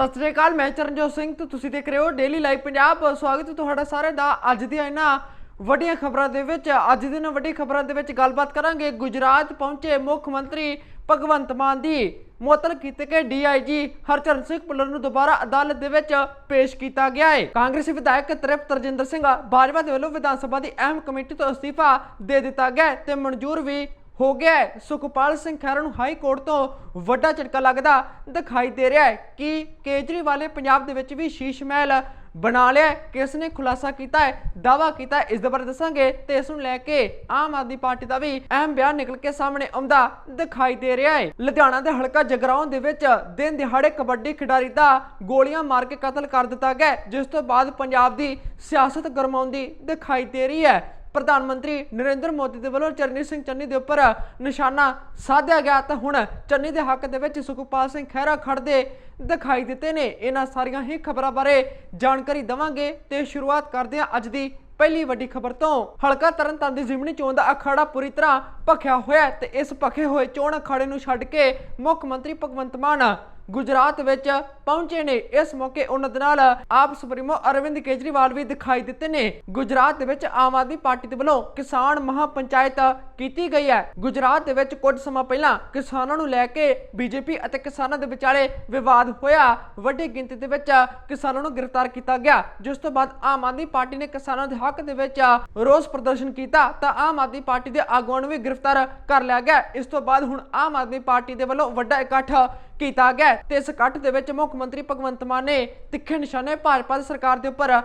ਸਤਿ ਸ੍ਰੀ ਅਕਾਲ, ਮੈਂ ਚਰਨਜੋਤ ਸਿੰਘ ਤੇ ਤੁਸੀਂ ਦੇਖ ਰਹੇ ਹੋ ਡੇਲੀ ਲਾਈਵ ਪੰਜਾਬ ਸਵਾਗਤ ਹੈ ਤੁਹਾਡਾ ਸਾਰੇ ਦਾ ਅੱਜ ਦੀਆਂ ਇਹਨਾਂ ਵੱਡੀਆਂ ਖਬਰਾਂ ਦੇ ਵਿੱਚ। ਅੱਜ ਦੀ ਇਹਨਾਂ ਵੱਡੀ ਖਬਰਾਂ ਦੇ ਵਿੱਚ ਗੱਲਬਾਤ ਕਰਾਂਗੇ। ਗੁਜਰਾਤ ਪਹੁੰਚੇ ਮੁੱਖ ਮੰਤਰੀ ਭਗਵੰਤ ਮਾਨ ਦੀ ਮੁਅਤਲ ਕੀਤੇ ਗਏ ਡੀਆਈਜੀ ਹਰਚਰਨ ਸਿੰਘ ਭੁੱਲਰ ਨੂੰ ਦੁਬਾਰਾ ਅਦਾਲਤ ਦੇ ਵਿੱਚ ਪੇਸ਼ ਕੀਤਾ ਗਿਆ ਹੈ। ਕਾਂਗਰਸੀ ਵਿਧਾਇਕ ਤ੍ਰਿਪਤ ਰਜਿੰਦਰ ਸਿੰਘ ਬਾਜਵਾ ਦੇ ਵੱਲੋਂ ਵਿਧਾਨ ਸਭਾ ਦੀ ਅਹਿਮ ਕਮੇਟੀ ਤੋਂ ਅਸਤੀਫਾ ਦੇ ਦਿੱਤਾ ਗਿਆ ਤੇ ਮਨਜ਼ੂਰ ਵੀ ਹੋ ਗਿਆ ਹੈ। ਸੁਖਪਾਲ ਸਿੰਘ ਖਹਿਰਾ ਨੂੰ ਹਾਈ ਕੋਰਟ ਤੋਂ ਵੱਡਾ ਝਟਕਾ ਲੱਗਦਾ ਦਿਖਾਈ ਦੇ ਰਿਹਾ ਹੈ ਕਿ ਕੇਜਰੀਵਾਲ ਨੇ ਪੰਜਾਬ ਦੇ ਵਿੱਚ ਵੀ ਸ਼ੀਸ਼ ਮਹਿਲ ਬਣਾ ਲਿਆ ਕਿਸ ਨੇ ਖੁਲਾਸਾ ਕੀਤਾ ਹੈ ਦਾਵਾ ਕੀਤਾ ਇਸ ਦੇ ਬਾਰੇ ਦੱਸਾਂਗੇ ਤੇ ਇਸ ਨੂੰ ਲੈ ਕੇ ਆਮ ਆਦਮੀ ਪਾਰਟੀ ਦਾ ਵੀ ਅਹਿਮ ਬਿਆਨ ਨਿਕਲ ਕੇ ਸਾਹਮਣੇ ਆਉਂਦਾ ਦਿਖਾਈ ਦੇ ਰਿਹਾ ਹੈ। ਲੁਧਿਆਣਾ ਦੇ ਹਲਕਾ ਜਗਰਾਉਂ ਦੇ ਵਿੱਚ ਦਿਨ ਦਿਹਾੜੇ ਕਬੱਡੀ ਖਿਡਾਰੀ ਦਾ ਗੋਲੀਆਂ ਮਾਰ ਕੇ ਕਤਲ ਕਰ ਦਿੱਤਾ ਗਿਆ ਜਿਸ ਤੋਂ ਬਾਅਦ ਪੰਜਾਬ ਦੀ ਸਿਆਸਤ ਗਰਮਾਉਂਦੀ ਦਿਖਾਈ ਦੇ ਰਹੀ ਹੈ। ਪ੍ਰਧਾਨ ਮੰਤਰੀ ਨਰਿੰਦਰ ਮੋਦੀ ਦੇ ਵੱਲੋਂ ਚਰਨਜੀਤ ਸਿੰਘ ਚੰਨੀ ਦੇ ਉੱਪਰ ਨਿਸ਼ਾਨਾ ਸਾਧਿਆ ਗਿਆ ਤਾਂ ਹੁਣ ਚੰਨੀ ਦੇ ਹੱਕ ਦੇ ਵਿੱਚ ਸੁਖਪਾਲ ਸਿੰਘ ਖਹਿਰਾ ਖੜਦੇ ਦਿਖਾਈ ਦਿੱਤੇ ਨੇ। ਇਹਨਾਂ ਸਾਰੀਆਂ ਹੀ ਖਬਰਾਂ ਬਾਰੇ ਜਾਣਕਾਰੀ ਦਵਾਂਗੇ ਤੇ ਸ਼ੁਰੂਆਤ ਕਰਦੇ ਹਾਂ ਅੱਜ ਦੀ ਪਹਿਲੀ ਵੱਡੀ ਖਬਰ ਤੋਂ। ਹਲਕਾ ਤਰਨਤਾਰਨ ਦੀ ਜ਼ਿਮਨੀ ਚੋਣ ਦਾ ਅਖਾੜਾ ਪੂਰੀ ਤਰ੍ਹਾਂ ਭਖਿਆ ਹੋਇਆ ਤੇ ਇਸ ਭਖੇ ਹੋਏ ਚੋਣ ਅਖਾੜੇ ਨੂੰ ਛੱਡ ਕੇ ਮੁੱਖ ਮੰਤਰੀ ਭਗਵੰਤ ਮਾਨ ਗੁਜਰਾਤ ਵਿੱਚ ਪਹੁੰਚੇ ਨੇ। ਇਸ ਮੌਕੇ ਉਹਨਾਂ ਦੇ ਨਾਲ ਆਪ ਸੁਪਰੀਮੋ ਅਰਵਿੰਦ ਕੇਜਰੀਵਾਲ ਵੀ ਦਿਖਾਈ ਦਿੱਤੇ ਨੇ। ਗੁਜਰਾਤ ਦੇ ਵਿੱਚ ਆਮ ਆਦਮੀ ਪਾਰਟੀ ਦੇ ਵੱਲੋਂ ਕਿਸਾਨ ਮਹਾਪੰਚਾਇਤ ਕੀਤੀ ਗਈ ਹੈ। ਗੁਜਰਾਤ ਦੇ ਵਿੱਚ ਕੁਝ ਸਮਾਂ ਪਹਿਲਾਂ ਕਿਸਾਨਾਂ ਨੂੰ ਲੈ ਕੇ ਬੀਜੇਪੀ ਅਤੇ ਕਿਸਾਨਾਂ ਦੇ ਵਿਚਾਲੇ ਵਿਵਾਦ ਹੋਇਆ। ਵੱਡੀ ਗਿਣਤੀ ਦੇ ਵਿੱਚ ਕਿਸਾਨਾਂ ਨੂੰ ਗ੍ਰਿਫਤਾਰ ਕੀਤਾ ਗਿਆ। ਜਿਸ ਤੋਂ ਬਾਅਦ ਆਮ ਆਦਮੀ ਪਾਰਟੀ ਨੇ ਕਿਸਾਨਾਂ ਦੇ ਹੱਕ ਦੇ ਵਿੱਚ ਰੋਸ ਪ੍ਰਦਰਸ਼ਨ ਕੀਤਾ ਤਾਂ ਆਮ ਆਦਮੀ ਪਾਰਟੀ ਦੇ ਆਗੂਆਂ ਨੂੰ ਵੀ ਗ੍ਰਿਫਤਾਰ ਕਰ ਲਿਆ ਗਿਆ। ਇਸ ਤੋਂ ਬਾਅਦ ਹੁਣ ਆਮ ਆਦਮੀ ਪਾਰਟੀ ਦੇ ਵੱਲੋਂ ਵੱਡਾ ਇਕੱਠ ਕੀਤਾ ਗਿਆ ਤੇ ਇਸ ਇਕੱਠ ਦੇ ਵਿੱਚ ਮੁੱਖ ਮੰਤਰੀ ਭਗਵੰਤ ਮਾਨ ਨੇ ਤਿੱਖੇ ਨਿਸ਼ਾਨੇ ਭਾਜਪਾ ਦੀ ਸਰਕਾਰ ਦੇ ਉੱਪਰ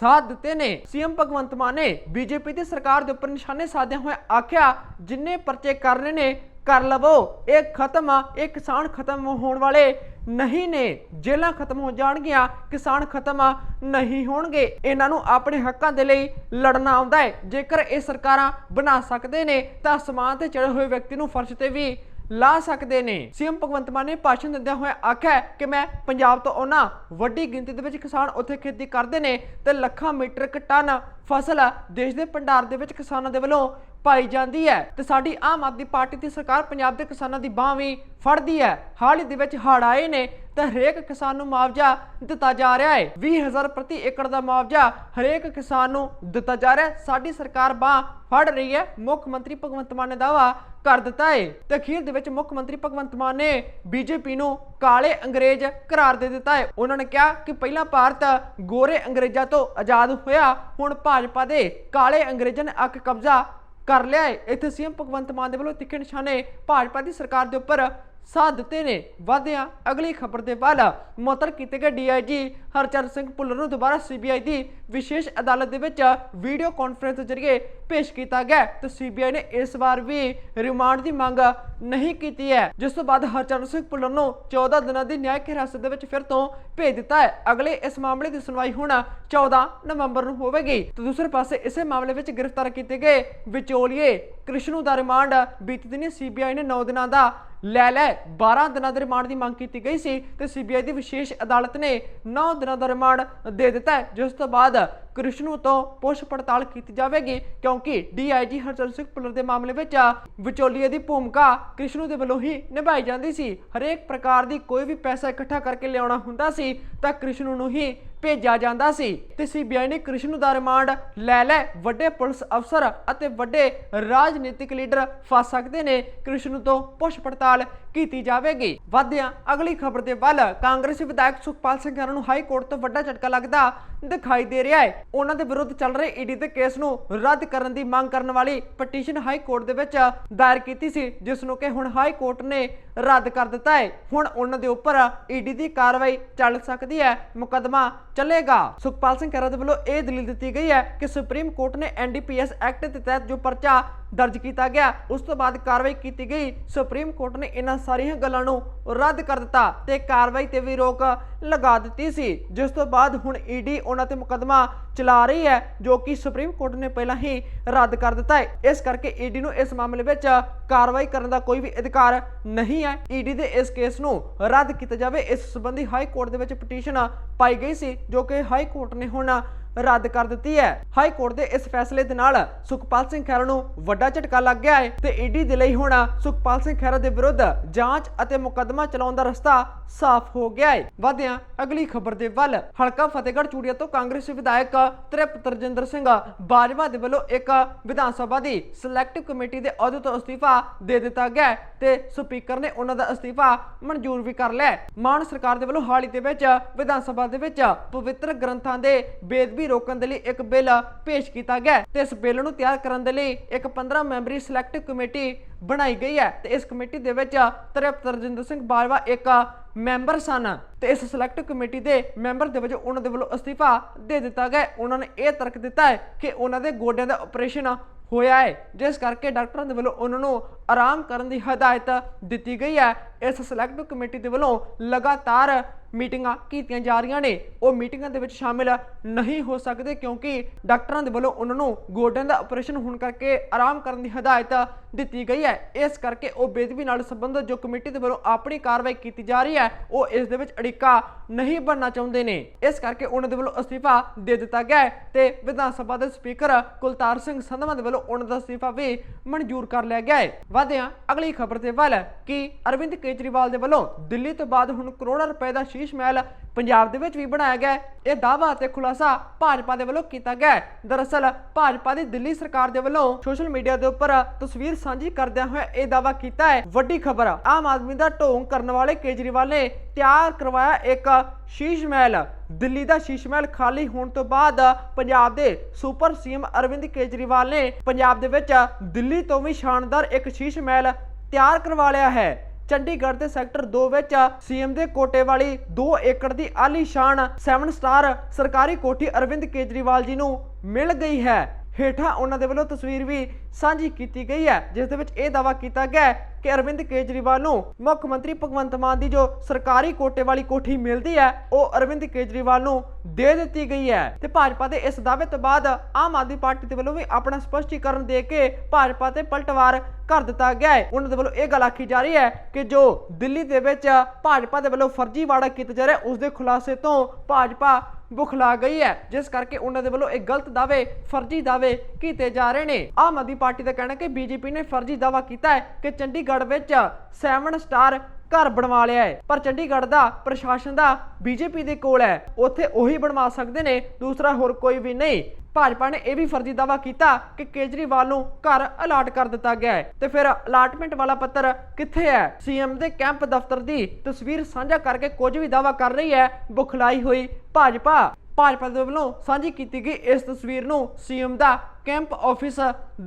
ਸਾਧ ਦਿੱਤੇ ਨੇ। ਸੀਐਮ ਭਗਵੰਤ ਮਾਨ ਨੇ ਬੀਜੇਪੀ ਦੀ ਸਰਕਾਰ ਦੇ ਉੱਪਰ ਨਿਸ਼ਾਨੇ ਸਾਧਿਆ ਹੋਇਆ ਆਖਿਆ, ਜਿੰਨੇ ਪਰਚੇ ਕਰਨੇ ਨੇ, ਕਰ ਲਵੋ। ਇਹ ਖਤਮ ਆ, ਇਹ ਕਿਸਾਨ ਖਤਮ ਹੋਣ ਵਾਲੇ ਨਹੀਂ ਨੇ। ਜੇਲਾਂ ਖਤਮ ਹੋ ਜਾਣਗੀਆਂ, ਕਿਸਾਨ ਖਤਮ ਆ, ਨਹੀਂ ਹੋਣਗੇ। ਇਹਨਾਂ ਨੂੰ ਆਪਣੇ ਹੱਕਾਂ ਦੇ ਲਈ ਲੜਨਾ ਆਉਂਦਾ ਹੈ। ਜੇਕਰ ਇਹ ਸਰਕਾਰਾਂ ਬਣਾ ਸਕਦੇ ਨੇ, ਤਾਂ ਅਸਮਾਨ ਤੇ ਚੜੇ ਹੋਏ ਵਿਅਕਤੀ ਨੂੰ ਫਰਸ਼ ਤੇ ਵੀ ਲਾ ਸਕਦੇ ਨੇ। ਸੀਐਮ ਭਗਵੰਤ ਮਾਨ ਨੇ ਭਾਸ਼ਣ ਦਿੰਦਿਆਂ ਹੋਇਆ ਆਖਿਆ ਕਿ ਮੈਂ ਪੰਜਾਬ ਤੋਂ ਉਹਨਾਂ ਵੱਡੀ ਗਿਣਤੀ ਦੇ ਵਿੱਚ ਕਿਸਾਨ ਉੱਥੇ ਖੇਤੀ ਕਰਦੇ ਨੇ ਤੇ ਲੱਖਾਂ ਮੀਟਰ ਟਨ ਫਸਲ ਦੇਸ਼ ਦੇ ਭੰਡਾਰ ਦੇ ਵਿੱਚ ਕਿਸਾਨਾਂ ਦੇ ਵੱਲੋਂ ਪਾਈ ਜਾਂਦੀ ਹੈ ਤੇ ਸਾਡੀ ਆਮ ਆਦਮੀ ਪਾਰਟੀ ਦੀ ਸਰਕਾਰ ਪੰਜਾਬ ਦੇ ਕਿਸਾਨਾਂ ਦੀ ਬਾਹ ਵੀ ਫੜਦੀ ਹੈ। ਹਾਲ ਹੀ ਦੇ ਵਿੱਚ ਹੜ੍ਹ ਆਏ ਨੇ ਤਾਂ ਹਰੇਕ ਕਿਸਾਨ ਨੂੰ ਮੁਆਵਜ਼ਾ ਦਿੱਤਾ ਜਾ ਰਿਹਾ ਹੈ। 20000 ਪ੍ਰਤੀ ਏਕੜ ਦਾ ਮੁਆਵਜ਼ਾ ਹਰੇਕ ਕਿਸਾਨ ਨੂੰ ਦਿੱਤਾ ਜਾ ਰਿਹਾ ਹੈ। ਸਾਡੀ ਸਰਕਾਰ ਬਾਹ ਫੜ ਰਹੀ ਹੈ। ਮੁੱਖ ਮੰਤਰੀ ਭਗਵੰਤ ਮਾਨ ਨੇ ਦਾਵਾ ਕਰ ਦਿੱਤਾ ਹੈ। ਤੇ ਅਖੀਰ ਦੇ ਵਿੱਚ ਮੁੱਖ ਮੰਤਰੀ ਭਗਵੰਤ ਮਾਨ ਨੇ ਬੀਜੇਪੀ ਨੂੰ ਕਾਲੇ ਅੰਗਰੇਜ਼ ਕਰਾਰ ਦੇ ਦਿੱਤਾ ਹੈ। ਉਹਨਾਂ ਨੇ ਕਿਹਾ ਕਿ ਪਹਿਲਾਂ ਭਾਰਤ ਗੋਰੇ ਅੰਗਰੇਜ਼ਾਂ ਤੋਂ ਆਜ਼ਾਦ ਹੋਇਆ, ਹੁਣ ਭਾਜਪਾ ਦੇ ਕਾਲੇ ਅੰਗਰੇਜ਼ਾਂ ਨੇ ਅੱਕ ਕਬਜ਼ਾ ਕਰ ਲਿਆ ਹੈ। ਇੱਥੇ ਸੀਐਮ ਭਗਵੰਤ ਮਾਨ ਦੇ ਵੱਲੋਂ ਤਿੱਖੇ ਨਿਸ਼ਾਨੇ ਭਾਜਪਾ ਦੀ ਸਰਕਾਰ ਦੇ ਉੱਪਰ ਸਾਧ ਦਿੱਤੇ ਨੇ। ਵਾਧਿਆਂ, ਅਗਲੀ ਖਬਰ ਦੇ ਵੱਲ ਮੁਅੱਤਲ ਕੀਤੇ ਗਏ ਡੀਆਈਜੀ ਹਰਚਰਨ ਸਿੰਘ ਭੁੱਲਰ ਨੂੰ ਦੁਬਾਰਾ ਸੀਬੀਆਈ ਦੀ ਵਿਸ਼ੇਸ਼ ਅਦਾਲਤ ਦੇ ਵਿੱਚ ਵੀਡੀਓ ਕਾਨਫਰੰਸ ਦੇ ਜ਼ਰੀਏ ਪੇਸ਼ ਕੀਤਾ ਗਿਆ ਤੇ ਸੀਬੀਆਈ ਨੇ ਇਸ ਵਾਰ ਵੀ ਰਿਮਾਂਡ ਦੀ ਮੰਗ ਨਹੀਂ ਕੀਤੀ ਹੈ। ਜਿਸ ਤੋਂ ਬਾਅਦ ਹਰਚਰਨ ਸਿੰਘ ਭੁੱਲਰ ਨੂੰ 14 ਦਿਨਾਂ ਦੀ ਨਿਆਇਕ ਹਿਰਾਸਤ ਦੇ ਵਿੱਚ ਫਿਰ ਤੋਂ ਭੇਜ ਦਿੱਤਾ ਹੈ। ਅਗਲੇ ਇਸ ਮਾਮਲੇ ਦੀ ਸੁਣਵਾਈ ਹੁਣ 14 ਨਵੰਬਰ ਨੂੰ ਹੋਵੇਗੀ। ਤੇ ਦੂਸਰੇ ਪਾਸੇ ਇਸੇ ਮਾਮਲੇ ਵਿੱਚ ਗ੍ਰਿਫਤਾਰ ਕੀਤੇ ਗਏ ਵਿਚੋਲੀਏ ਕ੍ਰਿਸ਼ਨੂ ਦਾ ਰਿਮਾਂਡ ਬੀਤੇ ਦਿਨੀ ਸੀਬੀਆਈ ਨੇ 9 ਦਿਨਾਂ ਦਾ ਲੈ ਲੈ 12 ਦਿਨਾਂ ਦੇ ਰਿਮਾਂਡ ਦੀ ਮੰਗ ਕੀਤੀ ਗਈ ਸੀ। ਤੇ ਸੀਬੀਆਈ ਦੀ ਵਿਸ਼ੇਸ਼ ਅਦਾਲਤ ਨੇ 9 ਦਿਨਾਂ ਦਾ ਰਿਮਾਂਡ ਦੇ ਦਿੱਤਾ ਹੈ। ਜਿਸ ਤੋਂ ਬਾਅਦ ਕ੍ਰਿਸ਼ਨੂ ਤੋਂ ਪੁੱਛ ਪੜਤਾਲ ਕੀਤੀ ਜਾਵੇਗੀ, ਕਿਉਂਕਿ ਡੀਆਈਜੀ ਹਰਚਰਨ ਸਿੰਘ ਪੁਲਰ ਦੇ ਮਾਮਲੇ ਵਿੱਚ ਵਿਚੋਲੀਏ ਦੀ ਭੂਮਿਕਾ ਕ੍ਰਿਸ਼ਨੂ ਦੇ ਵੱਲੋਂ ਹੀ ਨਿਭਾਈ ਜਾਂਦੀ ਸੀ। ਹਰੇਕ ਪ੍ਰਕਾਰ ਦੀ ਕੋਈ ਵੀ ਪੈਸਾ ਇਕੱਠਾ ਕਰਕੇ ਲਿਆਉਣਾ ਹੁੰਦਾ ਸੀ, ਤਾਂ ਕ੍ਰਿਸ਼ਨੂ ਨੂੰ ਹੀ ਭੇਜਿਆ ਜਾਂਦਾ ਸੀ। ਤੇ ਸੀਬੀਆਈ ਨੇ ਕ੍ਰਿਸ਼ਨੂ ਦਾ ਰਿਮਾਂਡ ਲੈ ਲੈ, ਵੱਡੇ ਪੁਲਿਸ ਅਫਸਰ ਅਤੇ ਵੱਡੇ ਰਾਜਨੀਤਿਕ ਲੀਡਰ ਫਸ ਸਕਦੇ ਨੇ। ਕ੍ਰਿਸ਼ਨੂ ਤੋਂ ਪੁੱਛ ਪੜਤਾਲ ਕੀਤੀ ਜਾਵੇਗੀ। ਵਾਧਿਆਂ ਅਗਲੀ ਖਬਰ ਦੇ ਵੱਲ ਕਾਂਗਰਸੀ ਵਿਧਾਇਕ ਸੁਖਪਾਲ ਸਿੰਘ ਖਹਿਰਾ ਨੂੰ ਹਾਈ ਕੋਰਟ ਤੋਂ ਵੱਡਾ ਝਟਕਾ ਲੱਗਦਾ ਦਿਖਾਈ ਦੇ ਰਿਹਾ ਹੈ। ਉਹਨਾਂ ਦੇ ਵਿਰੁੱਧ ਚੱਲ ਰਹੇ ਈਡੀ ਦੇ ਕੇਸ ਨੂੰ ਰੱਦ ਕਰਨ ਦੀ ਮੰਗ ਕਰਨ ਵਾਲੀ ਪਟੀਸ਼ਨ ਹਾਈ ਕੋਰਟ ਦੇ ਵਿੱਚ ਦਾਇਰ ਕੀਤੀ ਸੀ, ਜਿਸ ਨੂੰ ਕਿ ਹੁਣ ਹਾਈ ਕੋਰਟ ਨੇ ਰੱਦ ਕਰ ਦਿੱਤਾ ਹੈ। ਹੁਣ ਉਹਨਾਂ ਦੇ ਉੱਪਰ ਈਡੀ ਦੀ ਕਾਰਵਾਈ ਚੱਲ ਸਕਦੀ ਹੈ। ਮੁਕੱਦਮਾ ਚੱਲੇਗਾ। ਸੁਖਪਾਲ ਸਿੰਘ ਖਹਿਰਾ ਦੇ ਵੱਲੋਂ ਇਹ ਦਲੀਲ ਦਿੱਤੀ ਗਈ ਹੈ ਕਿ ਸੁਪਰੀਮ ਕੋਰਟ ਨੇ ਐਨਡੀਪੀਐਸ ਐਕਟ ਦੇ ਤਹਿਤ ਜੋ ਪਰਚਾ ਦਰਜ ਕੀਤਾ ਗਿਆ। ਉਸ ਤੋਂ ਬਾਅਦ ਕਾਰਵਾਈ ਕੀਤੀ ਗਈ। ਸੁਪਰੀਮ ਕੋਰਟ ਨੇ ਇਹਨਾਂ ਸਾਰੀਆਂ ਗੱਲਾਂ ਨੂੰ ਰੱਦ ਕਰ ਦਿੱਤਾ ਤੇ ਕਾਰਵਾਈ ਤੇ ਵੀ ਰੋਕ ਲਗਾ ਦਿੱਤੀ ਸੀ। ਜਿਸ ਤੋਂ ਬਾਅਦ ਹੁਣ ਈਡੀ ਉਹਨਾਂ ਤੇ ਮੁਕੱਦਮਾ ਚਲਾ ਰਹੀ ਹੈ, ਜੋ ਕਿ ਸੁਪਰੀਮ ਕੋਰਟ ਨੇ ਪਹਿਲਾਂ ਹੀ ਰੱਦ ਕਰ ਦਿੱਤਾ ਹੈ। ਇਸ ਕਰਕੇ ਈਡੀ ਨੂੰ ਇਸ ਮਾਮਲੇ ਵਿੱਚ ਕਾਰਵਾਈ ਕਰਨ ਦਾ ਕੋਈ ਵੀ ਅਧਿਕਾਰ ਨਹੀਂ ਹੈ। ਈਡੀ ਦੇ ਇਸ ਕੇਸ ਨੂੰ ਰੱਦ ਕੀਤਾ ਜਾਵੇ। ਇਸ ਸੰਬੰਧੀ ਹਾਈ ਕੋਰਟ ਦੇ ਵਿੱਚ ਪਟੀਸ਼ਨ ਪਾਈ ਗਈ ਸੀ, ਜੋ ਕਿ ਹਾਈ ਕੋਰਟ ਨੇ ਹੁਣ ਰੱਦ ਕਰ ਦਿੱਤੀ ਹੈ ਹਾਈ ਕੋਰਟ ਦੇ ਇਸ ਫੈਸਲੇ ਦੇ ਨਾਲ ਸੁਖਪਾਲ ਸਿੰਘ ਖਹਿਰਾ ਨੂੰ ਵੱਡਾ ਝਟਕਾ ਲੱਗ ਗਿਆ ਹੈ ਤੇ ਈਡੀ ਦੇ ਲਈ ਹੁਣ ਸੁਖਪਾਲ ਸਿੰਘ ਖਹਿਰਾ ਦੇ ਵਿਰੁੱਧ ਜਾਂਚ ਅਤੇ ਮੁਕੱਦਮਾ ਚਲਾਉਣ ਦਾ ਰਸਤਾ ਸਾਫ਼ ਹੋ ਗਿਆ ਹੈ ਵਧਿਆਂ, ਅਗਲੀ ਖਬਰ ਦੇ ਵੱਲ ਹਲਕਾ ਫਤਿਹਗੜ੍ਹ ਚੂੜੀਆ ਤੋਂ ਕਾਂਗਰਸੀ ਵਿਧਾਇਕ ਤ੍ਰਿਪ ਤਰਜਿੰਦਰ ਸਿੰਘ ਬਾਜਵਾ ਦੇ ਵੱਲੋਂ ਇੱਕ ਵਿਧਾਨ ਸਭਾ ਦੀ ਸਿਲੈਕਟਿਵ ਕਮੇਟੀ ਦੇ ਅਹੁਦੇ ਤੋਂ ਅਸਤੀਫਾ ਦੇ ਦਿੱਤਾ ਗਿਆ ਤੇ ਸਪੀਕਰ ਨੇ ਉਹਨਾਂ ਦਾ ਅਸਤੀਫਾ ਮਨਜ਼ੂਰ ਵੀ ਕਰ ਲਿਆ ਹੈ। ਮਾਨ ਸਰਕਾਰ ਦੇ ਵੱਲੋਂ ਹਾਲ ਹੀ ਦੇ ਵਿੱਚ ਵਿਧਾਨ ਸਭਾ ਦੇ ਵਿੱਚ ਪਵਿੱਤਰ ਗ੍ਰੰਥਾਂ ਦੇ ਬੇਦਬੀ ਰੋਕਣ ਦੇ ਲਈ ਇੱਕ ਬਿੱਲ ਪੇਸ਼ ਕੀਤਾ ਗਿਆ ਤੇ ਇਸ ਬਿੱਲ ਨੂੰ ਤਿਆਰ ਕਰਨ ਦੇ ਲਈ ਇੱਕ 15 ਮੈਂਬਰੀ ਸਿਲੈਕਟਿਵ ਕਮੇਟੀ ਬਣਾਈ ਗਈ ਹੈ ਤੇ ਇਸ ਕਮੇਟੀ ਦੇ ਵਿੱਚ ਤ੍ਰਿਪਤ ਰਜਿੰਦਰ ਸਿੰਘ ਬਾਜਵਾ ਇੱਕ ਮੈਂਬਰ ਸਨ ਤੇ ਇਸ ਸਿਲੈਕਟ ਕਮੇਟੀ ਦੇ ਮੈਂਬਰ ਦੇ ਵਜੋਂ ਉਹਨਾਂ ਦੇ ਵੱਲੋਂ ਅਸਤੀਫਾ ਦੇ ਦਿੱਤਾ ਗਿਆ ਉਹਨਾਂ ਨੇ ਇਹ ਤਰਕ ਦਿੱਤਾ ਹੈ ਕਿ ਉਹਨਾਂ ਦੇ ਗੋਡਿਆਂ ਦਾ ਆਪਰੇਸ਼ਨ ਹੋਇਆ ਹੈ। ਜਿਸ ਕਰਕੇ ਡਾਕਟਰਾਂ ਦੇ ਵੱਲੋਂ ਉਹਨਾਂ ਨੂੰ ਆਰਾਮ ਕਰਨ ਦੀ ਹਦਾਇਤ ਦਿੱਤੀ ਗਈ ਹੈ। ਇਸ ਸਿਲੈਕਟ ਕਮੇਟੀ ਦੇ ਵੱਲੋਂ ਲਗਾਤਾਰ ਮੀਟਿੰਗਾਂ ਕੀਤੀਆਂ ਜਾ ਰਹੀਆਂ ਨੇ। ਉਹ ਮੀਟਿੰਗਾਂ ਦੇ ਵਿੱਚ ਸ਼ਾਮਿਲ ਨਹੀਂ ਹੋ ਸਕਦੇ ਕਿਉਂਕਿ ਡਾਕਟਰਾਂ ਦੇ ਵੱਲੋਂ ਉਹਨਾਂ ਨੂੰ ਗੋਡਿਆਂ ਦਾ ਆਪਰੇਸ਼ਨ ਹੋਣ ਕਰਕੇ ਆਰਾਮ ਕਰਨ ਦੀ ਹਦਾਇਤ ਦਿੱਤੀ ਗਈ ਹੈ। ਇਸ ਕਰਕੇ ਉਹ ਬੇਦਬੀ ਨਾਲ ਸੰਬੰਧਿਤ ਜੋ ਕਮੇਟੀ ਦੇ ਵੱਲੋਂ ਆਪਣੀ ਕਾਰਵਾਈ ਕੀਤੀ ਜਾ ਰਹੀ ਹੈ, ਉਹ ਇਸ ਦੇ ਵਿੱਚ ਅੜਿੱਕਾ ਨਹੀਂ ਬਣਨਾ ਚਾਹੁੰਦੇ ਨੇ। ਇਸ ਕਰਕੇ ਉਹਨਾਂ ਦੇ ਵੱਲੋਂ ਅਸਤੀਫਾ ਦੇ ਦਿੱਤਾ ਗਿਆ ਹੈ ਤੇ ਵਿਧਾਨ ਸਭਾ ਦੇ ਸਪੀਕਰ ਕੁਲਤਾਰ ਸਿੰਘ ਸੰਧਵਾਂ ਦੇ ਵੱਲੋਂ ਉਹਨਾਂ ਦਾ ਅਸਤੀਫਾ ਵੀ ਮਨਜ਼ੂਰ ਕਰ ਲਿਆ ਗਿਆ ਹੈ। ਵਧਿਆਂ, ਅਗਲੀ ਖਬਰ ਤੇ ਵੱਲ ਕਿ ਅਰਵਿੰਦ ਕੇਜਰੀਵਾਲ ਦੇ ਵੱਲੋਂ ਦਿੱਲੀ ਤੋਂ ਬਾਅਦ ਹੁਣ ਕਰੋੜਾਂ ਰੁਪਏ ਦਾ ਸ਼ੀਸ਼ ਮਹਿਲ ਪੰਜਾਬ ਦੇ ਵਿੱਚ ਵੀ ਬਣਾਇਆ ਗਿਆ ਇਹ ਦਾਅਵਾ ਅਤੇ ਖੁਲਾਸਾ ਭਾਜਪਾ ਦੇ ਵੱਲੋਂ ਕੀਤਾ ਗਿਆ ਦਰਅਸਲ, ਭਾਜਪਾ ਦੀ ਦਿੱਲੀ ਸਰਕਾਰ ਦੇ ਵੱਲੋਂ ਸੋਸ਼ਲ ਮੀਡੀਆ ਦੇ ਉੱਪਰ ਤਸਵੀਰ ਸਾਂਝੀ ਕਰਦਿਆਂ ਹੋਇਆ ਇਹ ਦਾਅਵਾ ਕੀਤਾ ਹੈ। ਵੱਡੀ ਖਬਰ, ਆਮ ਆਦਮੀ ਦਾ ਢੋਂਗ ਕਰਨ ਵਾਲੇ ਕੇਜਰੀਵਾਲ ਨੇ ਤਿਆਰ ਕਰਵਾਇਆ ਇੱਕ ਸ਼ੀਸ਼ ਮਹਿਲ। ਦਿੱਲੀ ਦਾ ਸ਼ੀਸ਼ ਮਹਿਲ ਖਾਲੀ ਹੋਣ ਤੋਂ ਬਾਅਦ ਪੰਜਾਬ ਦੇ ਸੁਪਰ ਸੀਐਮ ਅਰਵਿੰਦ ਕੇਜਰੀਵਾਲ ਨੇ ਪੰਜਾਬ ਦੇ ਵਿੱਚ ਦਿੱਲੀ ਤੋਂ ਵੀ ਸ਼ਾਨਦਾਰ ਇੱਕ ਸ਼ੀਸ਼ ਮਹਿਲ ਤਿਆਰ ਕਰਵਾ ਲਿਆ ਹੈ। ਚੰਡੀਗੜ੍ਹ ਦੇ ਸੈਕਟਰ 2 ਵਿੱਚ ਸੀਐਮ ਦੇ ਕੋਟੇ ਵਾਲੀ 2 ਏਕੜ ਦੀ ਆਲੀਸ਼ਾਨ 7 ਸਟਾਰ ਸਰਕਾਰੀ ਕੋਠੀ ਅਰਵਿੰਦ ਕੇਜਰੀਵਾਲ ਜੀ ਨੂੰ ਮਿਲ ਗਈ ਹੈ। ਹੇਠਾਂ ਉਹਨਾਂ ਦੇ ਵੱਲੋਂ ਤਸਵੀਰ ਵੀ ਸਾਂਝੀ ਕੀਤੀ ਗਈ ਹੈ, ਜਿਸ ਦੇ ਵਿੱਚ ਇਹ ਦਾਅਵਾ ਕੀਤਾ ਗਿਆ ਕਿ ਅਰਵਿੰਦ ਕੇਜਰੀਵਾਲ ਨੂੰ ਮੁੱਖ ਮੰਤਰੀ ਭਗਵੰਤ ਮਾਨ ਦੀ ਜੋ ਸਰਕਾਰੀ ਕੋਟੇ ਵਾਲੀ ਕੋਠੀ ਮਿਲਦੀ ਹੈ, ਉਹ ਅਰਵਿੰਦ ਕੇਜਰੀਵਾਲ ਨੂੰ ਦੇ ਦਿੱਤੀ ਗਈ ਹੈ। ਤੇ ਭਾਜਪਾ ਦੇ ਇਸ ਦਾਅਵੇ ਤੋਂ ਬਾਅਦ ਆਮ ਆਦਮੀ ਪਾਰਟੀ ਦੇ ਵੱਲੋਂ ਵੀ ਆਪਣਾ ਸਪਸ਼ਟੀਕਰਨ ਦੇ ਕੇ ਭਾਜਪਾ ਤੇ ਪਲਟਵਾਰ ਕਰ ਦਿੱਤਾ ਗਿਆ ਹੈ। ਉਹਨਾਂ ਦੇ ਵੱਲੋਂ ਇਹ ਗੱਲ ਆਖੀ ਜਾ ਰਹੀ ਹੈ ਕਿ ਜੋ ਦਿੱਲੀ ਦੇ ਵਿੱਚ ਭਾਜਪਾ ਦੇ ਵੱਲੋਂ ਫਰਜ਼ੀਵਾੜਾ ਕੀਤਾ ਜਾ ਰਿਹਾ ਉਸ ਦੇ ਖੁਲਾਸੇ ਤੋਂ ਭਾਜਪਾ ਬੁਖਲਾ ਗਈ ਹੈ। ਜਿਸ ਕਰਕੇ ਉਹਨਾਂ ਦੇ ਵੱਲੋਂ ਇਹ ਗਲਤ ਦਾਅਵੇ, ਫਰਜ਼ੀ ਦਾਅਵੇ ਕੀਤੇ ਜਾ ਰਹੇ ਨੇ। ਆਮ ਆਦਮੀ ਪਾਰਟੀ ਦਾ ਕਹਿਣਾ ਹੈ ਕਿ ਬੀਜੇਪੀ ਨੇ ਫਰਜ਼ੀ ਦਾਅਵਾ ਕੀਤਾ ਹੈ ਕਿ ਚੰਡੀਗੜ੍ਹ ਵਿੱਚ 7 ਸਟਾਰ ਘਰ ਬਣਵਾ ਲਿਆ ਹੈ। ਪਰ ਚੰਡੀਗੜ੍ਹ ਦਾ ਪ੍ਰਸ਼ਾਸਨ ਦਾ ਬੀਜੇਪੀ ਦੇ ਕੋਲ ਹੈ। ਉੱਥੇ ਉਹੀ ਬਣਵਾ ਸਕਦੇ ਨੇ, ਦੂਸਰਾ ਹੋਰ ਕੋਈ ਵੀ ਨਹੀਂ। ਭਾਜਪਾ ਨੇ ਇਹ ਵੀ ਫਰਜ਼ੀ ਦਾਅਵਾ ਕੀਤਾ ਕਿ ਕੇਜਰੀਵਾਲ ਨੂੰ ਘਰ ਅਲਾਟ ਕਰ ਦਿੱਤਾ ਗਿਆ ਹੈ। ਤੇ ਫਿਰ ਅਲਾਟਮੈਂਟ ਵਾਲਾ ਪੱਤਰ ਕਿੱਥੇ ਹੈ? ਸੀਐਮ ਦੇ ਕੈਂਪ ਦਫ਼ਤਰ ਦੀ ਤਸਵੀਰ ਸਾਂਝਾ ਕਰਕੇ ਕੁਝ ਵੀ ਦਾਅਵਾ ਕਰ ਰਹੀ ਹੈ, ਬੁਖਲਾਈ ਹੋਈ ਭਾਜਪਾ। ਭਾਜਪਾ ਦੇ ਵੱਲੋਂ ਸਾਂਝੀ ਕੀਤੀ ਗਈ ਇਸ ਤਸਵੀਰ ਨੂੰ ਸੀਐਮ ਦਾ ਕੈਂਪ ਆਫਿਸ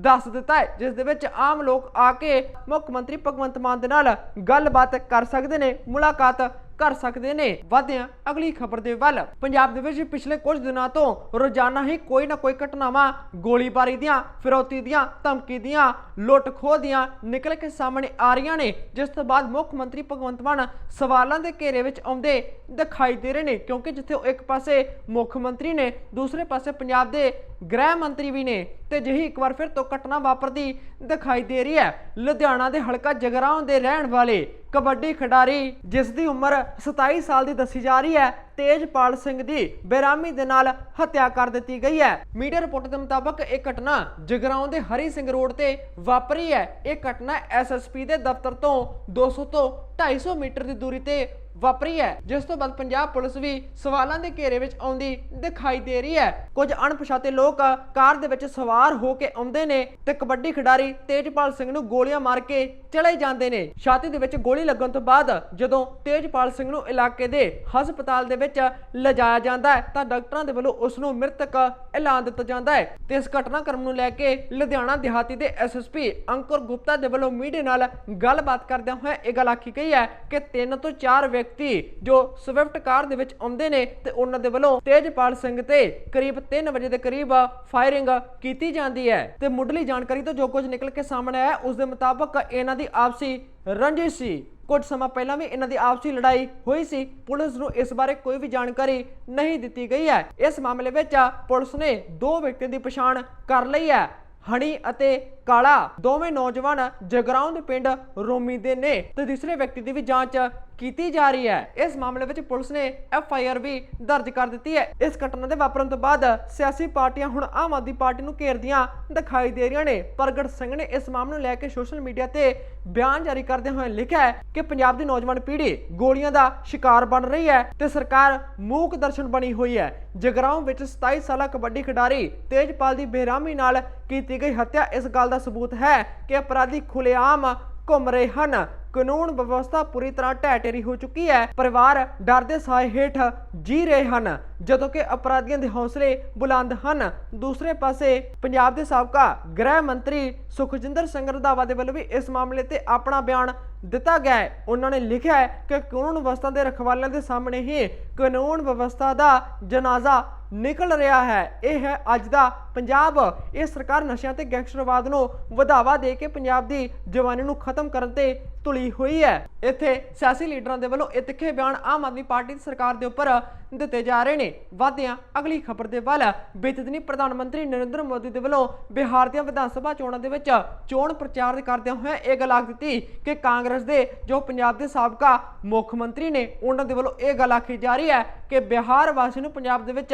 ਦੱਸ ਦਿੱਤਾ ਹੈ, ਜਿਸ ਦੇ ਵਿੱਚ ਆਮ ਲੋਕ ਆ ਕੇ ਮੁੱਖ ਮੰਤਰੀ ਭਗਵੰਤ ਮਾਨ ਦੇ ਨਾਲ ਗੱਲਬਾਤ ਕਰ ਸਕਦੇ ਨੇ। ਮੁਲਾਕਾਤ ਕਰ ਸਕਦੇ ਨੇ। ਵਧਿਆਂ, ਅਗਲੀ ਖਬਰ ਦੇ ਵੱਲ। ਪੰਜਾਬ ਦੇ ਵਿੱਚ ਪਿਛਲੇ ਕੁਝ ਦਿਨਾਂ ਤੋਂ ਰੋਜ਼ਾਨਾ ਹੀ ਕੋਈ ਨਾ ਕੋਈ ਘਟਨਾਵਾਂ ਗੋਲੀਬਾਰੀ ਦੀਆਂ, ਫਿਰੌਤੀ ਦੀਆਂ, ਧਮਕੀ ਦੀਆਂ, ਲੁੱਟ ਖੋਹ ਦੀਆਂ ਨਿਕਲ ਕੇ ਸਾਹਮਣੇ ਆ ਰਹੀਆਂ ਨੇ। ਜਿਸ ਤੋਂ ਬਾਅਦ ਮੁੱਖ ਮੰਤਰੀ ਭਗਵੰਤ ਮਾਨ ਸਵਾਲਾਂ ਦੇ ਘੇਰੇ ਵਿੱਚ ਆਉਂਦੇ ਦਿਖਾਈ ਦੇ ਰਹੇ ਨੇ, ਕਿਉਂਕਿ ਜਿੱਥੇ ਉਹ ਇੱਕ ਪਾਸੇ ਮੁੱਖ ਮੰਤਰੀ ਨੇ, ਦੂਸਰੇ ਪਾਸੇ ਪੰਜਾਬ ਦੇ ਗ੍ਰਹਿ ਮੰਤਰੀ ਵੀ ਨੇ। ਤੇ ਜਿਹੀ ਇੱਕ ਵਾਰ ਫਿਰ ਤੋਂ ਘਟਨਾ ਵਾਪਰਦੀ ਦਿਖਾਈ ਦੇ ਰਹੀ ਹੈ। ਲੁਧਿਆਣਾ ਦੇ ਹਲਕਾ ਜਗਰਾਉਂ ਦੇ ਰਹਿਣ ਵਾਲੇ ਕਬੱਡੀ ਖਿਡਾਰੀ, ਜਿਸ ਦੀ ਉਮਰ 27 ਸਾਲ ਦੀ ਦੱਸੀ ਜਾ ਰਹੀ ਹੈ, ਤੇਜਪਾਲ ਸਿੰਘ ਦੀ ਬੇਰਾਮੀ ਦੇ ਨਾਲ ਹੱਤਿਆ ਕਰ ਦਿੱਤੀ ਗਈ ਹੈ। ਮੀਡੀਆ ਰਿਪੋਰਟ ਦੇ ਮੁਤਾਬਕ ਇਹ ਘਟਨਾ ਜਗਰਾਉਂ ਦੇ ਹਰੀ ਸਿੰਘ ਰੋਡ ਤੇ ਵਾਪਰੀ ਹੈ। ਇਹ ਘਟਨਾ ਐਸਐਸਪੀ ਦੇ ਦਫ਼ਤਰ ਤੋਂ 200 ਤੋਂ 250 ਮੀਟਰ ਦੀ ਦੂਰੀ ਤੇ ਵਾਪਰੀ ਹੈ। ਜਿਸ ਤੋਂ ਬਾਅਦ ਪੰਜਾਬ ਪੁਲਿਸ ਵੀ ਸਵਾਲਾਂ ਦੇ ਘੇਰੇ ਵਿੱਚ ਆਉਂਦੀ ਦਿਖਾਈ ਦੇ ਰਹੀ ਹੈ। ਕੁਝ ਅਣਪਛਾਤੇ ਲੋਕ ਕਾਰ ਦੇ ਵਿੱਚ ਸਵਾਰ ਹੋ ਕੇ ਆਉਂਦੇ ਨੇ ਤੇ ਕਬੱਡੀ ਖਿਡਾਰੀ ਤੇਜਪਾਲ ਸਿੰਘ ਨੂੰ ਗੋਲੀਆਂ ਮਾਰ ਕੇ ਚਲੇ ਜਾਂਦੇ ਨੇ। ਛਾਤੀ ਦੇ ਵਿੱਚ ਗੋਲੀ ਲੱਗਣ ਤੋਂ ਬਾਅਦ ਜਦੋਂ ਤੇਜਪਾਲ ਸਿੰਘ ਨੂੰ ਇਲਾਕੇ ਦੇ ਹਸਪਤਾਲ ਦੇ ਵਿੱਚ ਲਿਜਾਇਆ ਜਾਂਦਾ ਹੈ, ਤਾਂ ਡਾਕਟਰਾਂ ਦੇ ਵੱਲੋਂ ਉਸ ਨੂੰ ਮ੍ਰਿਤਕ ਐਲਾਨ ਦਿੱਤਾ ਜਾਂਦਾ ਹੈ। ਤੇ ਇਸ ਘਟਨਾਕ੍ਰਮ ਨੂੰ ਲੈ ਕੇ ਲੁਧਿਆਣਾ ਦਿਹਾਤੀ ਦੇ ਐਸਐਸਪੀ ਅੰਕੁਰ ਗੁਪਤਾ ਦੇ ਵੱਲੋਂ ਮੀਡੀਆ ਨਾਲ ਗੱਲਬਾਤ ਕਰਦਿਆਂ ਹੋਇਆ ਇਹ ਗੱਲ ਆਖੀ ਗਈ ਹੈ ਕਿ ਤਿੰਨ ਤੋਂ ਚਾਰ ਵਿਅਕਤੀ ਜੋ ਸਵਿਫਟ ਕਾਰ ਦੇ ਵਿੱਚ ਆਉਂਦੇ ਨੇ ਤੇ ਉਹਨਾਂ ਦੇ ਵੱਲੋਂ ਤੇਜਪਾਲ ਸਿੰਘ ਤੇ ਕਰੀਬ 3 ਵਜੇ ਦੇ ਕਰੀਬ ਫਾਇਰਿੰਗ ਕੀਤੀ ਜਾਂਦੀ ਹੈ। ਤੇ ਮੁੱਢਲੀ ਜਾਣਕਾਰੀ ਤੋਂ ਜੋ ਕੁਝ ਨਿਕਲ ਕੇ ਸਾਹਮਣੇ ਆਇਆ, ਉਸ ਦੇ ਮੁਤਾਬਕ ਇਹਨਾਂ ਦੀ ਆਪਸੀ ਰੰਜਿਸ਼ ਸੀ। ਕੁਝ ਸਮਾਂ ਪਹਿਲਾਂ ਵੀ ਇਹਨਾਂ ਦੀ ਆਪਸੀ ਲੜਾਈ ਹੋਈ ਸੀ। ਪੁਲਿਸ ਨੂੰ ਇਸ ਬਾਰੇ ਕੋਈ ਵੀ ਜਾਣਕਾਰੀ ਨਹੀਂ ਦਿੱਤੀ ਗਈ ਹੈ। ਇਸ ਮਾਮਲੇ ਵਿੱਚ ਪੁਲਿਸ ਨੇ ਦੋ ਵਿਅਕਤੀਆਂ ਦੀ ਪਛਾਣ ਕਰ ਲਈ ਹੈ। ਹਣੀ ਅਤੇ ਕਾਲਾ ਦੋਵੇਂ ਨੌਜਵਾਨ ਜਗਰਾਉਂ ਦੇ ਪਿੰਡ ਰੋਮੀ ਦੇ ਨੇ ਤੇ ਦੂਸਰੇ ਵਿਅਕਤੀ ਦੀ ਵੀ ਜਾਂਚ ਕੀਤੀ ਜਾ ਰਹੀ ਹੈ। ਇਸ ਮਾਮਲੇ ਵਿੱਚ ਪੁਲਿਸ ਨੇ ਐਫ ਆਈ ਆਰ ਵੀ ਦਰਜ ਕਰ ਦਿੱਤੀ ਹੈ। ਇਸ ਘਟਨਾ ਦੇ ਵਾਪਰਨ ਤੋਂ ਬਾਅਦ ਸਿਆਸੀ ਪਾਰਟੀਆਂ ਹੁਣ ਆਮ ਆਦਮੀ ਪਾਰਟੀ ਨੂੰ ਘੇਰਦੀਆਂ ਦਿਖਾਈ ਦੇ ਰਹੀਆਂ ਨੇ। ਪ੍ਰਗਟ ਸਿੰਘ ਨੇ ਇਸ ਮਾਮਲੇ ਨੂੰ ਲੈ ਕੇ ਸੋਸ਼ਲ ਮੀਡੀਆ ਤੇ ਬਿਆਨ ਜਾਰੀ ਕਰਦੇ ਹੋਏ ਲਿਖਿਆ ਹੈ ਕਿ ਪੰਜਾਬ ਦੀ ਨੌਜਵਾਨ ਪੀੜ੍ਹੀ ਗੋਲੀਆਂ ਦਾ ਸ਼ਿਕਾਰ ਬਣ ਰਹੀ ਹੈ ਤੇ ਸਰਕਾਰ ਮੂਕ ਦਰਸ਼ਨ ਬਣੀ ਹੋਈ ਹੈ। ਜਗਰਾਉਂ ਵਿੱਚ 27 ਸਾਲਾ ਕਬੱਡੀ ਖਿਡਾਰੀ ਤੇਜਪਾਲ ਦੀ ਬੇਰਾਮੀ ਨਾਲ ਕੀਤੀ ਗਈ ਹੱਤਿਆ। ਇਸ ਗੱਲ ਦਾ ਸਬੂਤ ਹੈ ਕਿ ਅਪਰਾਧੀ ਖੁੱਲੇਆਮ ਘੁੰਮ ਰਹੇ ਹਨ। ਕਾਨੂੰਨ ਵਿਵਸਥਾ ਪੂਰੀ ਤਰ੍ਹਾਂ ਢਹਿ ਢੇਰੀ ਹੋ ਚੁੱਕੀ ਹੈ। ਪਰਿਵਾਰ ਡਰ ਦੇ ਸਾਏ ਹੇਠ ਜੀ ਰਹੇ ਹਨ। ਜਦੋਂ ਕਿ ਅਪਰਾਧੀਆਂ ਦੇ ਹੌਸਲੇ ਬੁਲੰਦ ਹਨ। ਦੂਸਰੇ ਪਾਸੇ ਪੰਜਾਬ ਦੇ ਸਾਬਕਾ ਗ੍ਰਹਿ ਮੰਤਰੀ ਸੁਖਜਿੰਦਰ ਸਿੰਘ ਰੰਧਾਵਾ ਦੇ ਵੱਲੋਂ ਵੀ ਇਸ ਮਾਮਲੇ ਤੇ ਆਪਣਾ ਬਿਆਨ ਦਿੱਤਾ ਗਿਆ ਹੈ। ਉਹਨਾਂ ਨੇ ਲਿਖਿਆ ਹੈ ਕਿ ਕਾਨੂੰਨ ਵਿਵਸਥਾ ਦੇ ਰਖਵਾਲਿਆਂ ਦੇ ਸਾਹਮਣੇ ਹੀ ਕਾਨੂੰਨ ਵਿਵਸਥਾ ਦਾ ਜਨਾਜ਼ਾ ਨਿਕਲ ਰਿਹਾ ਹੈ। ਇਹ ਹੈ ਅੱਜ ਦਾ ਪੰਜਾਬ। ਇਹ ਸਰਕਾਰ ਨਸ਼ਿਆਂ ਤੇ ਗੈਂਗਸਟਰਵਾਦ ਨੂੰ ਵਧਾਵਾ ਦੇ ਕੇ ਪੰਜਾਬ ਦੀ ਜਵਾਨੀ ਨੂੰ ਖਤਮ ਕਰਨ ਤੇ ਤੁਲੀ ਹੋਈ ਹੈ। ਇੱਥੇ ਸਿਆਸੀ ਲੀਡਰਾਂ ਦੇ ਵੱਲੋਂ ਇਹ ਤਿੱਖੇ ਬਿਆਨ ਆਮ ਆਦਮੀ ਪਾਰਟੀ ਦੀ ਸਰਕਾਰ ਦੇ ਉੱਪਰ ਦਿੱਤੇ ਜਾ ਰਹੇ ਨੇ। ਵਾਧਿਆਂ ਅਗਲੀ ਖਬਰ ਦੇ ਵੱਲ ਬੀਤੇ ਦਿਨੀ ਪ੍ਰਧਾਨ ਮੰਤਰੀ ਨਰਿੰਦਰ ਮੋਦੀ ਦੇ ਵੱਲੋਂ ਬਿਹਾਰ ਦੀਆਂ ਵਿਧਾਨ ਸਭਾ ਚੋਣਾਂ ਦੇ ਵਿੱਚ ਚੋਣ ਪ੍ਰਚਾਰ ਕਰਦਿਆਂ ਹੋਇਆਂ ਇਹ ਗੱਲ ਆਖ ਦਿੱਤੀ ਕਿ ਕਾਂਗਰਸ ਦੇ ਜੋ ਪੰਜਾਬ ਦੇ ਸਾਬਕਾ ਮੁੱਖ ਮੰਤਰੀ ਨੇ, ਉਹਨਾਂ ਦੇ ਵੱਲੋਂ ਇਹ ਗੱਲ ਆਖੀ ਜਾ ਰਹੀ ਹੈ ਕਿ ਬਿਹਾਰ ਵਾਸੀ ਨੂੰ ਪੰਜਾਬ ਦੇ ਵਿੱਚ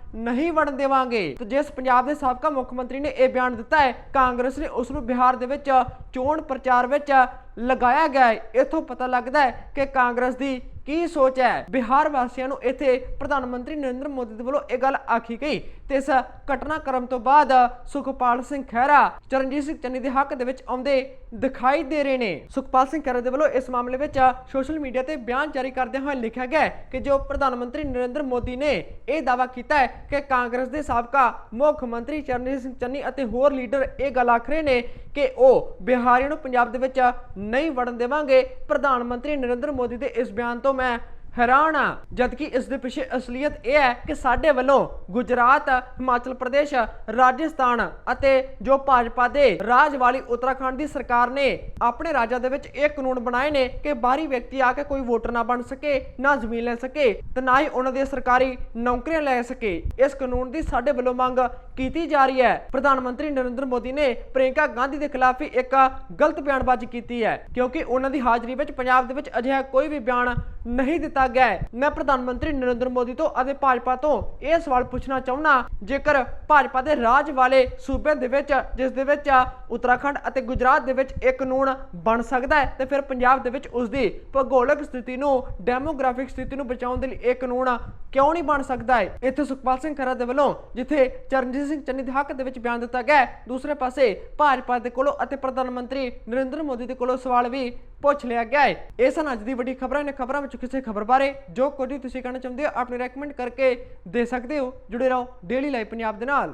ਨਹੀਂ ਵੜਨ ਦੇਵਾਂਗੇ। ਤੇ ਜਿਸ ਪੰਜਾਬ ਦੇ ਸਾਬਕਾ ਮੁੱਖ ਮੰਤਰੀ ਨੇ ਇਹ ਬਿਆਨ ਦਿੱਤਾ ਹੈ, ਕਾਂਗਰਸ ਨੇ ਉਸ ਨੂੰ ਬਿਹਾਰ ਦੇ ਵਿੱਚ ਚੋਣ ਪ੍ਰਚਾਰ ਵਿੱਚ ਲਗਾਇਆ ਗਿਆ ਹੈ। ਇਥੋਂ ਪਤਾ ਲੱਗਦਾ ਹੈ ਕਿ ਕਾਂਗਰਸ ਦੀ ਕੀ ਸੋਚ ਹੈ। ਬਿਹਾਰ ਵਾਸੀਆਂ ਨੂੰ ਇੱਥੇ ਪ੍ਰਧਾਨ ਮੰਤਰੀ ਨਰਿੰਦਰ ਮੋਦੀ ਦੇ ਵੱਲੋਂ ਇਹ ਗੱਲ ਆਖੀ ਗਈ। ਤੇ ਇਸ ਘਟਨਾਕ੍ਰਮ ਤੋਂ ਬਾਅਦ ਸੁਖਪਾਲ ਸਿੰਘ ਖਹਿਰਾ, ਚਰਨਜੀਤ ਸਿੰਘ ਚੰਨੀ ਦੇ ਹੱਕ ਦੇ ਵਿੱਚ ਆਉਂਦੇ ਦਿਖਾਈ ਦੇ ਰਹੇ ਨੇ। ਸੁਖਪਾਲ ਸਿੰਘ ਖਹਿਰਾ ਦੇ ਵੱਲੋਂ ਇਸ ਮਾਮਲੇ ਵਿੱਚ ਸੋਸ਼ਲ ਮੀਡੀਆ ਤੇ ਬਿਆਨ ਜਾਰੀ ਕਰਦਿਆਂ ਹੋਏ ਲਿਖਿਆ ਗਿਆ ਕਿ ਜੋ ਪ੍ਰਧਾਨ ਮੰਤਰੀ ਨਰਿੰਦਰ ਮੋਦੀ ਨੇ ਇਹ ਦਾਅਵਾ ਕੀਤਾ ਹੈ ਕਿ ਕਾਂਗਰਸ ਦੇ ਸਾਬਕਾ ਮੁੱਖ ਮੰਤਰੀ ਚਰਨਜੀਤ ਸਿੰਘ ਚੰਨੀ ਅਤੇ ਹੋਰ ਲੀਡਰ ਇਹ ਗੱਲ ਆਖ ਰਹੇ ਨੇ ਕਿ ਉਹ ਬਿਹਾਰੀਆਂ ਨੂੰ ਪੰਜਾਬ ਦੇ ਵਿੱਚ ਨਹੀਂ ਵੜਨ ਦੇਵਾਂਗੇ। ਪ੍ਰਧਾਨ ਮੰਤਰੀ ਨਰਿੰਦਰ ਮੋਦੀ ਦੇ ਇਸ ਬਿਆਨ ਤੋਂ ਮੈਂ ਹੈਰਾਨ ਆ, ਜਦਕਿ ਇਸ ਦੇ ਪਿੱਛੇ ਅਸਲੀਅਤ ਇਹ ਹੈ ਕਿ ਸਾਡੇ ਵੱਲੋਂ ਗੁਜਰਾਤ, ਹਿਮਾਚਲ ਪ੍ਰਦੇਸ਼, ਰਾਜਸਥਾਨ ਅਤੇ ਜੋ ਭਾਜਪਾ ਦੇ ਰਾਜ ਵਾਲੀ ਉੱਤਰਾਖੰਡ ਦੀ ਸਰਕਾਰ ਨੇ ਆਪਣੇ ਰਾਜਾਂ ਦੇ ਵਿੱਚ ਇਹ ਕਾਨੂੰਨ ਬਣਾਏ ਨੇ ਕਿ ਬਾਹਰੀ ਵਿਅਕਤੀ ਆ ਕੇ ਕੋਈ ਵੋਟਰ ਨਾ ਬਣ ਸਕੇ, ਨਾ ਜ਼ਮੀਨ ਲੈ ਸਕੇ ਤੇ ਨਾ ਹੀ ਉਹਨਾਂ ਦੀਆਂ ਸਰਕਾਰੀ ਨੌਕਰੀਆਂ ਲੈ ਸਕੇ। ਇਸ ਕਾਨੂੰਨ ਦੀ ਸਾਡੇ ਵੱਲੋਂ ਮੰਗ ਕੀਤੀ ਜਾ ਰਹੀ ਹੈ। ਪ੍ਰਧਾਨ ਮੰਤਰੀ ਨਰਿੰਦਰ ਮੋਦੀ ਨੇ ਪ੍ਰਿਯੰਕਾ ਗਾਂਧੀ ਦੇ ਖਿਲਾਫ ਵੀ ਇੱਕ ਗਲਤ ਬਿਆਨਬਾਜ਼ੀ ਕੀਤੀ ਹੈ, ਕਿਉਂਕਿ ਉਹਨਾਂ ਦੀ ਹਾਜ਼ਰੀ ਵਿੱਚ ਪੰਜਾਬ ਦੇ ਵਿੱਚ ਅਜਿਹਾ ਕੋਈ ਵੀ ਬਿਆਨ ਨਹੀਂ ਦਿੱਤਾ ਗਿਆ ਹੈ। ਮੈਂ ਪ੍ਰਧਾਨ ਮੰਤਰੀ ਨਰਿੰਦਰ ਮੋਦੀ ਤੋਂ ਅਤੇ ਭਾਜਪਾ ਤੋਂ ਇਹ ਸਵਾਲ ਪੁੱਛਣਾ ਚਾਹੁੰਦਾ ਜੇਕਰ ਭਾਜਪਾ ਦੇ ਰਾਜ ਵਾਲੇ ਸੂਬੇ ਦੇ ਵਿੱਚ, ਜਿਸ ਦੇ ਵਿੱਚ, ਉੱਤਰਾਖੰਡ ਅਤੇ ਗੁਜਰਾਤ ਦੇ ਵਿੱਚ ਇਹ ਕਾਨੂੰਨ ਬਣ ਸਕਦਾ ਹੈ, ਤੇ ਫਿਰ ਪੰਜਾਬ ਦੇ ਵਿੱਚ ਉਸ ਦੀ ਭੂਗੋਲਿਕ ਸਥਿਤੀ ਨੂੰ, ਡੈਮੋਗ੍ਰਾਫਿਕ ਸਥਿਤੀ ਨੂੰ ਬਚਾਉਣ ਦੇ ਲਈ ਇਹ ਕਾਨੂੰਨ ਕਿਉਂ ਨਹੀਂ ਬਣ ਸਕਦਾ ਹੈ? ਇੱਥੇ ਸੁਖਪਾਲ ਸਿੰਘ ਖਹਿਰਾ ਦੇ ਵੱਲੋਂ, ਜਿੱਥੇ ਚਰਨਜੀਤ ਸਿੰਘ ਚੰਨੀ ਦੇ ਹੱਕ ਦੇ ਵਿੱਚ ਬਿਆਨ ਦਿੱਤਾ ਗਿਆ ਦੂਸਰੇ ਪਾਸੇ ਭਾਜਪਾ ਦੇ ਕੋਲੋਂ ਅਤੇ ਪ੍ਰਧਾਨ ਮੰਤਰੀ ਨਰਿੰਦਰ ਮੋਦੀ ਦੇ ਕੋਲੋਂ ਸਵਾਲ ਵੀ ਪੁੱਛ ਲਿਆ ਗਿਆ ਹੈ ਇਹ ਸਨ ਅੱਜ ਦੀ ਵੱਡੀ ਖਬਰਾਂ। ਇਹਨਾਂ ਖਬਰਾਂ ਵਿੱਚ ਕਿਸੇ ਖਬਰ ਬਾਰੇ ਜੋ ਕੁਝ ਵੀ ਤੁਸੀਂ ਕਹਿਣਾ ਚਾਹੁੰਦੇ ਹੋ, ਆਪਣੀ ਰეკਮੈਂਡ ਕਰਕੇ ਦੇ ਸਕਦੇ ਹੋ। ਜੁੜੇ ਰਹੋ ਡੇਲੀ ਲਾਈਵ ਪੰਜਾਬ ਦੇ ਨਾਲ।